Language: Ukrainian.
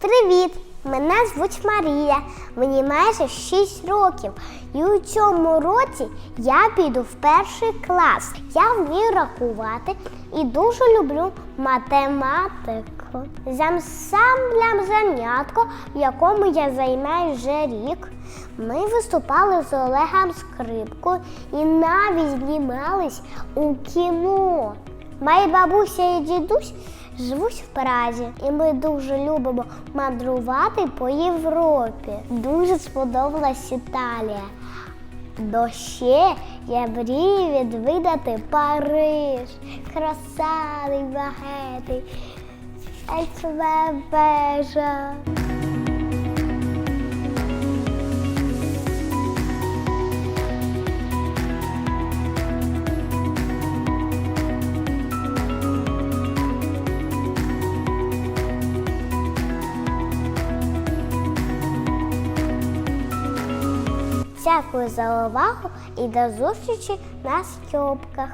Привіт! Мене звуть Марія. Мені майже 6 років. І у цьому році я піду в перший клас. Я вмію рахувати і дуже люблю математику. З ансамблем занятко, в якому я займаюся вже рік. Ми виступали з Олегом Скрипкою і навіть знімались у кіно. Мої бабуся і дідусь живуть в Празі, і ми дуже любимо мандрувати по Європі. Дуже сподобалась Італія. До ще я мрію відвідати Париж, красивий, багатий, вежа. Дякую за увагу і до зустрічі на стьопках.